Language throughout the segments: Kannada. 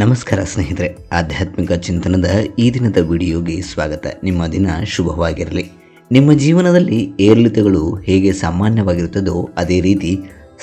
ನಮಸ್ಕಾರ ಸ್ನೇಹಿತರೆ, ಆಧ್ಯಾತ್ಮಿಕ ಚಿಂತನದ ಈ ದಿನದ ವಿಡಿಯೋಗೆ ಸ್ವಾಗತ. ನಿಮ್ಮ ದಿನ ಶುಭವಾಗಿರಲಿ. ನಿಮ್ಮ ಜೀವನದಲ್ಲಿ ಏರಿಳಿತಗಳು ಹೇಗೆ ಸಾಮಾನ್ಯವಾಗಿರುತ್ತದೋ ಅದೇ ರೀತಿ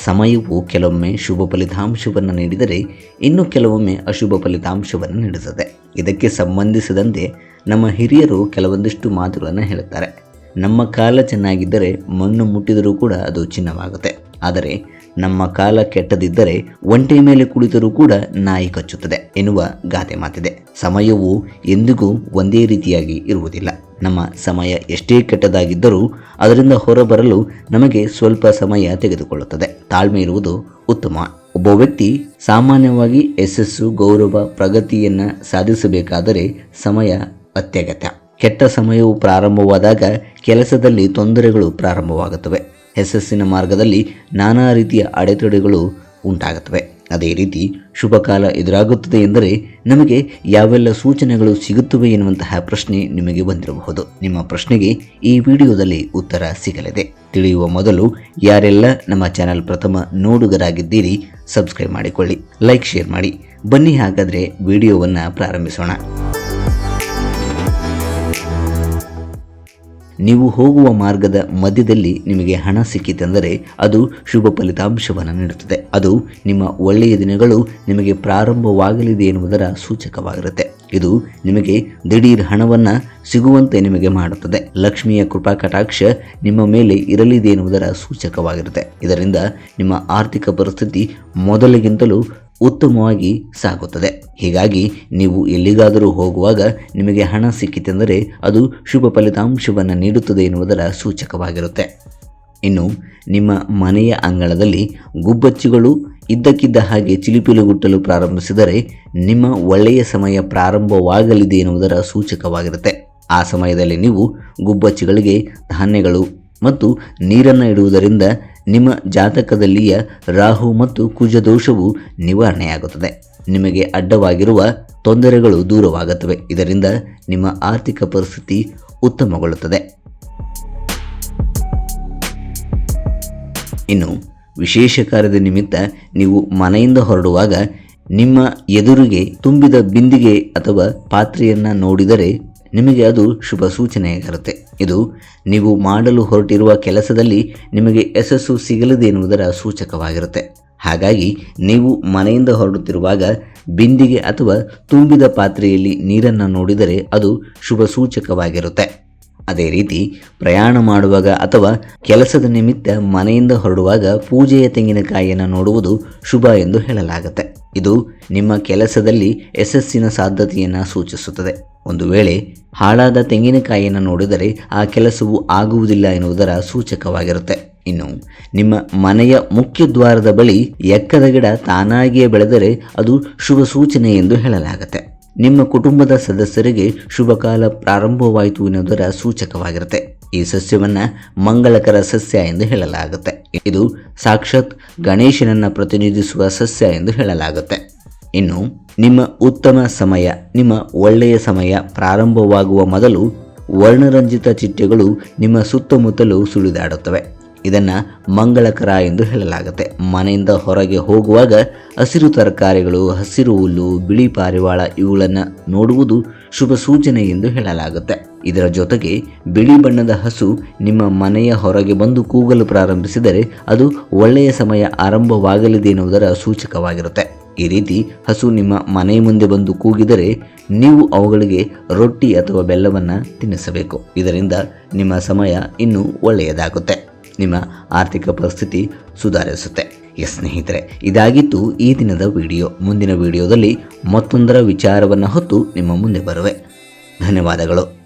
ಸಮಯವು ಕೆಲವೊಮ್ಮೆ ಶುಭ ಫಲಿತಾಂಶವನ್ನು ನೀಡಿದರೆ ಇನ್ನು ಕೆಲವೊಮ್ಮೆ ಅಶುಭ ಫಲಿತಾಂಶವನ್ನು ನೀಡುತ್ತದೆ. ಇದಕ್ಕೆ ಸಂಬಂಧಿಸಿದಂತೆ ನಮ್ಮ ಹಿರಿಯರು ಕೆಲವೊಂದಿಷ್ಟು ಮಾತುಗಳನ್ನು ಹೇಳುತ್ತಾರೆ. ನಮ್ಮ ಕಾಲ ಚೆನ್ನಾಗಿದ್ದರೆ ಮಣ್ಣು ಮುಟ್ಟಿದರೂ ಕೂಡ ಅದು ಚಿನ್ನವಾಗುತ್ತೆ. ಆದರೆ ನಮ್ಮ ಕಾಲ ಕೆಟ್ಟದಿದ್ದರೆ ಒಂಟೆ ಮೇಲೆ ಕುಳಿತರೂ ಕೂಡ ನಾಯಿ ಕಚ್ಚುತ್ತದೆ ಎನ್ನುವ ಗಾದೆ ಮಾತಿದೆ. ಸಮಯವು ಎಂದಿಗೂ ಒಂದೇ ರೀತಿಯಾಗಿ ಇರುವುದಿಲ್ಲ. ನಮ್ಮ ಸಮಯ ಎಷ್ಟೇ ಕೆಟ್ಟದಾಗಿದ್ದರೂ ಅದರಿಂದ ಹೊರಬರಲು ನಮಗೆ ಸ್ವಲ್ಪ ಸಮಯ ತೆಗೆದುಕೊಳ್ಳುತ್ತದೆ. ತಾಳ್ಮೆ ಇರುವುದು ಉತ್ತಮ. ಒಬ್ಬ ವ್ಯಕ್ತಿ ಸಾಮಾನ್ಯವಾಗಿ ಯಶಸ್ಸು, ಗೌರವ, ಪ್ರಗತಿಯನ್ನು ಸಾಧಿಸಬೇಕಾದರೆ ಸಮಯ ಅತ್ಯಗತ್ಯ. ಕೆಟ್ಟ ಸಮಯವು ಪ್ರಾರಂಭವಾದಾಗ ಕೆಲಸದಲ್ಲಿ ತೊಂದರೆಗಳು ಪ್ರಾರಂಭವಾಗುತ್ತವೆ. ಯಶಸ್ಸಿನ ಮಾರ್ಗದಲ್ಲಿ ನಾನಾ ರೀತಿಯ ಅಡೆತಡೆಗಳು ಉಂಟಾಗುತ್ತವೆ. ಅದೇ ರೀತಿ ಶುಭ ಕಾಲ ಎದುರಾಗುತ್ತದೆ ಎಂದರೆ ನಮಗೆ ಯಾವೆಲ್ಲ ಸೂಚನೆಗಳು ಸಿಗುತ್ತವೆ ಎನ್ನುವಂತಹ ಪ್ರಶ್ನೆ ನಿಮಗೆ ಬಂದಿರಬಹುದು. ನಿಮ್ಮ ಪ್ರಶ್ನೆಗೆ ಈ ವಿಡಿಯೋದಲ್ಲಿ ಉತ್ತರ ಸಿಗಲಿದೆ. ತಿಳಿಯುವ ಮೊದಲು ಯಾರೆಲ್ಲ ನಮ್ಮ ಚಾನೆಲ್ ಪ್ರಥಮ ನೋಡುಗರಾಗಿದ್ದೀರಿ, ಸಬ್ಸ್ಕ್ರೈಬ್ ಮಾಡಿಕೊಳ್ಳಿ, ಲೈಕ್, ಶೇರ್ ಮಾಡಿ. ಬನ್ನಿ ಹಾಗಾದರೆ ವಿಡಿಯೋವನ್ನು ಪ್ರಾರಂಭಿಸೋಣ. ನೀವು ಹೋಗುವ ಮಾರ್ಗದ ಮಧ್ಯದಲ್ಲಿ ನಿಮಗೆ ಹಣ ಸಿಕ್ಕಿತೆಂದರೆ ಅದು ಶುಭ ಫಲಿತಾಂಶವನ್ನು ನೀಡುತ್ತದೆ. ಅದು ನಿಮ್ಮ ಒಳ್ಳೆಯ ದಿನಗಳು ನಿಮಗೆ ಪ್ರಾರಂಭವಾಗಲಿದೆ ಎನ್ನುವುದರ ಸೂಚಕವಾಗಿರುತ್ತೆ. ಇದು ನಿಮಗೆ ದಿಢೀರ್ ಹಣವನ್ನು ಸಿಗುವಂತೆ ನಿಮಗೆ ಮಾಡುತ್ತದೆ. ಲಕ್ಷ್ಮಿಯ ಕೃಪಾ ಕಟಾಕ್ಷ ನಿಮ್ಮ ಮೇಲೆ ಇರಲಿದೆ ಎನ್ನುವುದರ ಸೂಚಕವಾಗಿರುತ್ತೆ. ಇದರಿಂದ ನಿಮ್ಮ ಆರ್ಥಿಕ ಪರಿಸ್ಥಿತಿ ಮೊದಲಿಗಿಂತಲೂ ಉತ್ತಮವಾಗಿ ಸಾಗುತ್ತದೆ. ಹೀಗಾಗಿ ನೀವು ಎಲ್ಲಿಗಾದರೂ ಹೋಗುವಾಗ ನಿಮಗೆ ಹಣ ಸಿಕ್ಕಿತೆಂದರೆ ಅದು ಶುಭ ಫಲಿತಾಂಶವನ್ನು ನೀಡುತ್ತದೆ ಎನ್ನುವುದರ ಸೂಚಕವಾಗಿರುತ್ತೆ. ಇನ್ನು, ನಿಮ್ಮ ಮನೆಯ ಅಂಗಳದಲ್ಲಿ ಗುಬ್ಬಚ್ಚಿಗಳು ಇದ್ದಕ್ಕಿದ್ದ ಹಾಗೆ ಚಿಲಿಪಿಲಿಗುಟ್ಟಲು ಪ್ರಾರಂಭಿಸಿದರೆ ನಿಮ್ಮ ಒಳ್ಳೆಯ ಸಮಯ ಪ್ರಾರಂಭವಾಗಲಿದೆ ಎನ್ನುವುದರ ಸೂಚಕವಾಗಿರುತ್ತೆ. ಆ ಸಮಯದಲ್ಲಿ ನೀವು ಗುಬ್ಬಚ್ಚಿಗಳಿಗೆ ಧಾನ್ಯಗಳು ಮತ್ತು ನೀರನ್ನು ಇಡುವುದರಿಂದ ನಿಮ್ಮ ಜಾತಕದಲ್ಲಿಯ ರಾಹು ಮತ್ತು ಕುಜ ದೋಷವು ನಿವಾರಣೆಯಾಗುತ್ತದೆ. ನಿಮಗೆ ಅಡ್ಡವಾಗಿರುವ ತೊಂದರೆಗಳು ದೂರವಾಗುತ್ತವೆ. ಇದರಿಂದ ನಿಮ್ಮ ಆರ್ಥಿಕ ಪರಿಸ್ಥಿತಿ ಉತ್ತಮಗೊಳ್ಳುತ್ತದೆ. ಇನ್ನು, ವಿಶೇಷ ಕಾರ್ಯದ ನಿಮಿತ್ತ ನೀವು ಮನೆಯಿಂದ ಹೊರಡುವಾಗ ನಿಮ್ಮ ಎದುರಿಗೆ ತುಂಬಿದ ಬಿಂದಿಗೆ ಅಥವಾ ಪಾತ್ರೆಯನ್ನು ನೋಡಿದರೆ ನಿಮಗೆ ಅದು ಶುಭ ಸೂಚನೆಯಾಗಿರುತ್ತೆ ಇದು ನೀವು ಮಾಡಲು ಹೊರಟಿರುವ ಕೆಲಸದಲ್ಲಿ ನಿಮಗೆ ಯಶಸ್ಸು ಸಿಗಲಿದೆ ಎನ್ನುವುದರ ಸೂಚಕವಾಗಿರುತ್ತೆ. ಹಾಗಾಗಿ ನೀವು ಮನೆಯಿಂದ ಹೊರಡುತ್ತಿರುವಾಗ ಬಿಂದಿಗೆ ಅಥವಾ ತುಂಬಿದ ಪಾತ್ರೆಯಲ್ಲಿ ನೀರನ್ನು ನೋಡಿದರೆ ಅದು ಶುಭ ಸೂಚಕವಾಗಿರುತ್ತೆ. ಅದೇ ರೀತಿ ಪ್ರಯಾಣ ಮಾಡುವಾಗ ಅಥವಾ ಕೆಲಸದ ನಿಮಿತ್ತ ಮನೆಯಿಂದ ಹೊರಡುವಾಗ ಪೂಜೆಯ ತೆಂಗಿನಕಾಯಿಯನ್ನು ನೋಡುವುದು ಶುಭ ಎಂದು ಹೇಳಲಾಗುತ್ತೆ. ಇದು ನಿಮ್ಮ ಕೆಲಸದಲ್ಲಿ ಯಶಸ್ಸಿನ ಸಾಧ್ಯತೆಯನ್ನು ಸೂಚಿಸುತ್ತದೆ. ಒಂದು ವೇಳೆ ಹಾಳಾದ ತೆಂಗಿನಕಾಯಿಯನ್ನು ನೋಡಿದರೆ ಆ ಕೆಲಸವು ಆಗುವುದಿಲ್ಲ ಎನ್ನುವುದರ ಸೂಚಕವಾಗಿರುತ್ತೆ. ಇನ್ನು ನಿಮ್ಮ ಮನೆಯ ಮುಖ್ಯ ದ್ವಾರದ ಬಳಿ ಎಕ್ಕದ ಗಿಡ ತಾನಾಗಿಯೇ ಬೆಳೆದರೆ ಅದು ಶುಭ ಸೂಚನೆ ಎಂದು ಹೇಳಲಾಗುತ್ತೆ. ನಿಮ್ಮ ಕುಟುಂಬದ ಸದಸ್ಯರಿಗೆ ಶುಭ ಕಾಲ ಪ್ರಾರಂಭವಾಯಿತು ಎನ್ನುವುದರ ಸೂಚಕವಾಗಿರುತ್ತೆ. ಈ ಸಸ್ಯವನ್ನ ಮಂಗಳಕರ ಸಸ್ಯ ಎಂದು ಹೇಳಲಾಗುತ್ತೆ. ಇದು ಸಾಕ್ಷಾತ್ ಗಣೇಶನನ್ನ ಪ್ರತಿನಿಧಿಸುವ ಸಸ್ಯ ಎಂದು ಹೇಳಲಾಗುತ್ತೆ. ಇನ್ನು, ನಿಮ್ಮ ಉತ್ತಮ ಸಮಯ, ನಿಮ್ಮ ಒಳ್ಳೆಯ ಸಮಯ ಪ್ರಾರಂಭವಾಗುವ ಮೊದಲು ವರ್ಣರಂಜಿತ ಚಿಟ್ಟೆಗಳು ನಿಮ್ಮ ಸುತ್ತಮುತ್ತಲು ಸುಳಿದಾಡುತ್ತವೆ. ಇದನ್ನು ಮಂಗಳಕರ ಎಂದು ಹೇಳಲಾಗುತ್ತೆ. ಮನೆಯಿಂದ ಹೊರಗೆ ಹೋಗುವಾಗ ಹಸಿರು ತರಕಾರಿಗಳು, ಹಸಿರು ಹುಲ್ಲು, ಬಿಳಿ ಪಾರಿವಾಳ ಇವುಗಳನ್ನು ನೋಡುವುದು ಶುಭ ಸೂಚನೆ ಎಂದು ಹೇಳಲಾಗುತ್ತೆ. ಇದರ ಜೊತೆಗೆ ಬಿಳಿ ಬಣ್ಣದ ಹಸು ನಿಮ್ಮ ಮನೆಯ ಹೊರಗೆ ಬಂದು ಕೂಗಲು ಪ್ರಾರಂಭಿಸಿದರೆ ಅದು ಒಳ್ಳೆಯ ಸಮಯ ಆರಂಭವಾಗಲಿದೆ ಎನ್ನುವುದರ ಸೂಚಕವಾಗಿರುತ್ತೆ. ಈ ರೀತಿ ಹಸು ನಿಮ್ಮ ಮನೆ ಮುಂದೆ ಬಂದು ಕೂಗಿದರೆ ನೀವು ಅವುಗಳಿಗೆ ರೊಟ್ಟಿ ಅಥವಾ ಬೆಲ್ಲವನ್ನು ತಿನ್ನಿಸಬೇಕು. ಇದರಿಂದ ನಿಮ್ಮ ಸಮಯ ಇನ್ನೂ ಒಳ್ಳೆಯದಾಗುತ್ತೆ. ನಿಮ್ಮ ಆರ್ಥಿಕ ಪರಿಸ್ಥಿತಿ ಸುಧಾರಿಸುತ್ತೆ. ಎಸ್ ಸ್ನೇಹಿತರೆ, ಇದಾಗಿತ್ತು ಈ ದಿನದ ವಿಡಿಯೋ. ಮುಂದಿನ ವಿಡಿಯೋದಲ್ಲಿ ಮತ್ತೊಂದರ ವಿಚಾರವನ್ನು ಹೊತ್ತು ನಿಮ್ಮ ಮುಂದೆ ಬರುವೆ. ಧನ್ಯವಾದಗಳು.